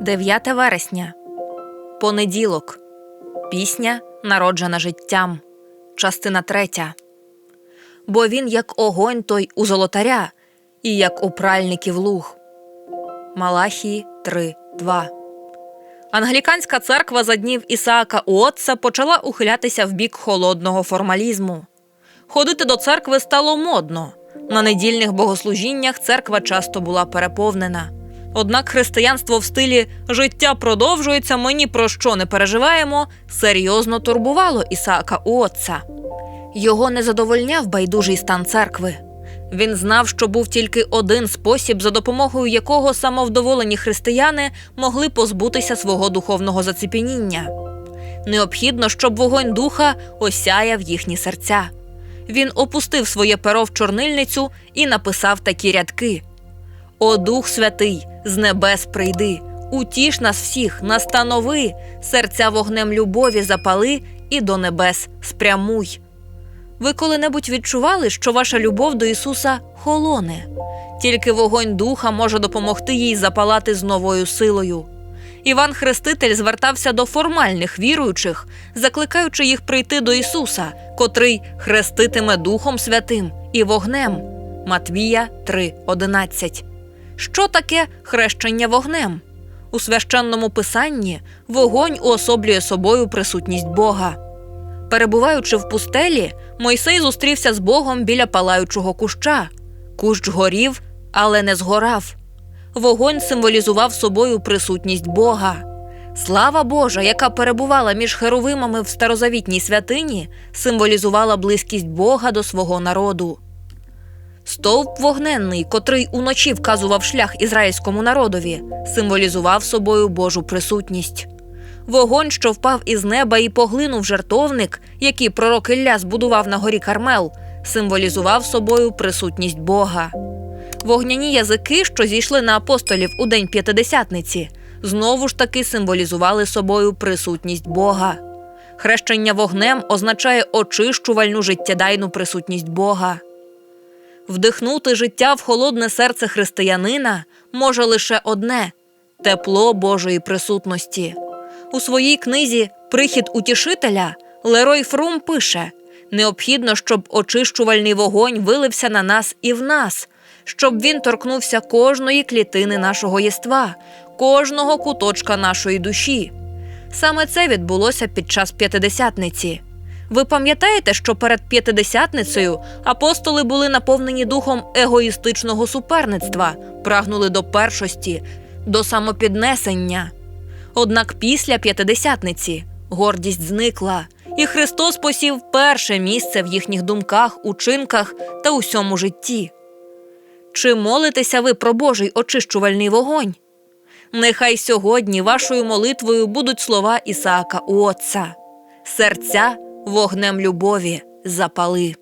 9 вересня. Понеділок. Пісня, народжена життям. Частина третя. Бо він як огонь той у золотаря, і як у пральників луг. Малахії 3.2 Англіканська церква за днів Ісаака Уотса почала ухилятися в бік холодного формалізму. Ходити до церкви стало модно. На недільних богослужіннях церква часто була переповнена. Однак християнство в стилі життя продовжується, ми ні про що не переживаємо серйозно турбувало Ісаака Уотса. Його не задовольняв байдужий стан церкви. Він знав, що був тільки один спосіб, за допомогою якого самовдоволені християни могли позбутися свого духовного заціпеніння. Необхідно, щоб вогонь духа осяяв їхні серця. Він опустив своє перо в чорнильницю і написав такі рядки: О Дух Святий, з небес прийди, утіш нас всіх, настанови, серця вогнем любові запали і до небес спрямуй. Ви коли-небудь відчували, що ваша любов до Ісуса холоне? Тільки вогонь духа може допомогти їй запалати з новою силою. Іван Хреститель звертався до формальних віруючих, закликаючи їх прийти до Ісуса, котрий хреститиме Духом Святим і вогнем. Матвія 3:11. Що таке хрещення вогнем? У священному писанні вогонь уособлює собою присутність Бога. Перебуваючи в пустелі, Мойсей зустрівся з Богом біля палаючого куща. Кущ горів, але не згорав. Вогонь символізував собою присутність Бога. Слава Божа, яка перебувала між херовимами в старозавітній святині, символізувала близькість Бога до свого народу. Стовп вогненний, котрий уночі вказував шлях ізраїльському народові, символізував собою Божу присутність. Вогонь, що впав із неба і поглинув жертовник, який пророк Ілля збудував на горі Кармел, символізував собою присутність Бога. Вогняні язики, що зійшли на апостолів у день п'ятидесятниці, знову ж таки символізували собою присутність Бога. Хрещення вогнем означає очищувальну життєдайну присутність Бога. Вдихнути життя в холодне серце християнина може лише одне тепло Божої присутності. У своїй книзі Прихід утішителя Лерой Фрум пише: необхідно, щоб очищувальний вогонь вилився на нас і в нас, щоб він торкнувся кожної клітини нашого єства, кожного куточка нашої душі. Саме це відбулося під час п'ятидесятниці. Ви пам'ятаєте, що перед п'ятидесятницею апостоли були наповнені духом егоїстичного суперництва, прагнули до першості, до самопіднесення. Однак після п'ятидесятниці гордість зникла, і Христос посів перше місце в їхніх думках, учинках та усьому житті. Чи молитеся ви про Божий очищувальний вогонь? Нехай сьогодні вашою молитвою будуть слова Ісаака Уотса. Серця вогнем любові запали.